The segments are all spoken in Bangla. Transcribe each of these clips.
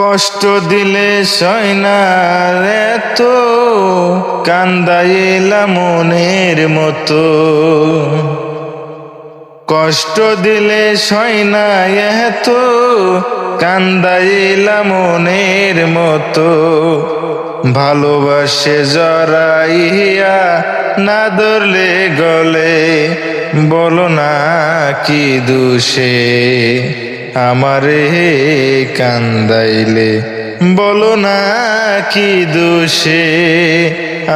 কষ্ট দিলে সয়নার এত কান্দাইলা মনের মতো। কষ্ট দিলে সয়না এত কান্দাইলা মনের মতো। ভালোবাসে জরাইয়া না ধরলে গলে, বলো না কি দুষে। আমারে কান্দাইলে। বলো না কি দোষে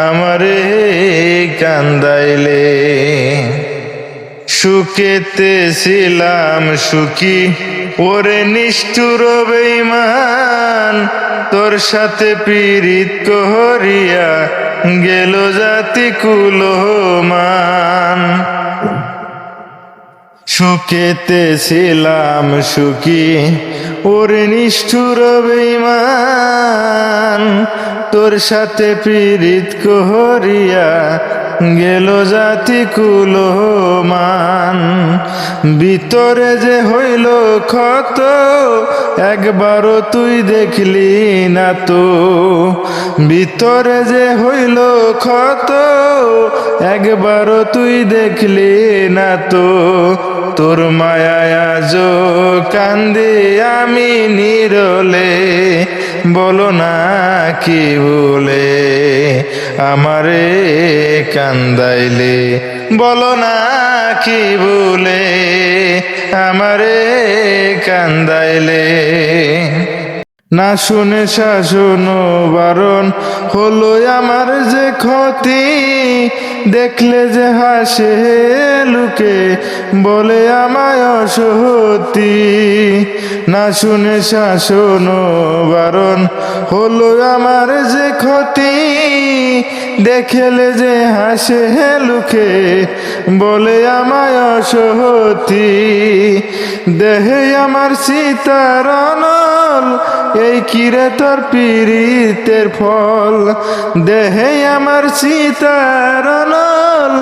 আমারে কান্দাইলে। সুখেতে ছিলাম সুখী, ওরে নিষ্ঠুর বেইমান তোর সাথে পীড়িত করিয়া গেল জাতি কুলমান সুখেতে ছিলাম সুখী ওর নিষ্ঠুর বেইমান তোর সাথে পীড়িত করিয়া গেল জাতি কুলমান। ভিতরে যে হইল ক্ষত, একবারও তুই দেখলি না তো। ভিতরে যে হইল ক্ষত, একবারও তুই দেখলি না তো। তোর মায়ায় আজ কান্দে আমি নিরলে, বলো না কি বলে আমারে কান্দাইলে বলো না কি বলে আমারে কান্দাইলে। না শুনে শাসন বারণ হলো আমার যে ক্ষতি। দেখলে যে হাসে লুকে, বলে আমায় অসহতি। না শুনে শাসন বারণ হলো আমার যে ক্ষতি। দেখলে যে হাসে লুকে, বলে আমায় অসহতি। দেহে আমার সীতার অনল এই কিরে তোর পীড়িতের ফল? দেহে আমার সীতার অনল।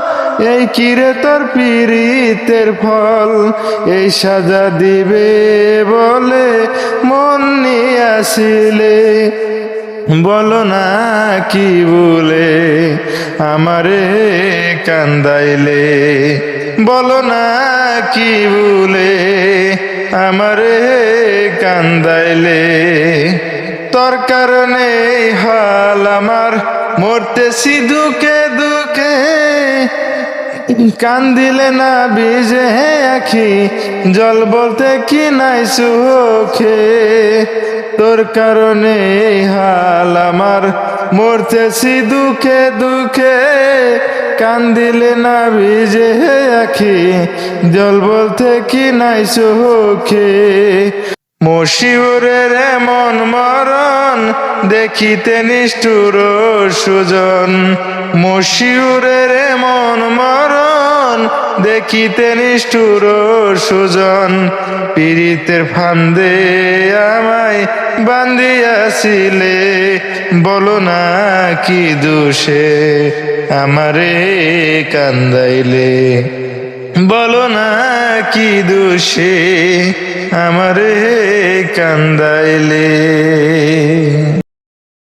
এই কিরে তোর পীড়িতের ফল? এই সাজা দিবে বলে মন নিয়ে আসিলে। বলো না কি বলে, আমারে কান্দাইলে। বলো না কি বলে আমারে কান্দাইলে, তোর কারণে হাল আমার মরতেছি দুকে দুকে কান্দিলে না বিজে আখি, জল বলতে কি নাই সুখে। তোর কারণে হাল আমার মরতেছি দুঃখে দুঃখে। কান্দিলে না ভিজে আখি, জল বলতে কি নাই সুখে মশিউরের এমন মরণ দেখিতে নিষ্ঠুর সুজন। মশিউরের এমন মরণ দেখিতে নিষ্ঠুর সুজন। পীড়িতের ফান্দে আমায় বান্দিয়াছিলে বলো না কি দোষে? আমারে কান্দাইলে। বলো না কি দোষে আমারে কান্দাইলে।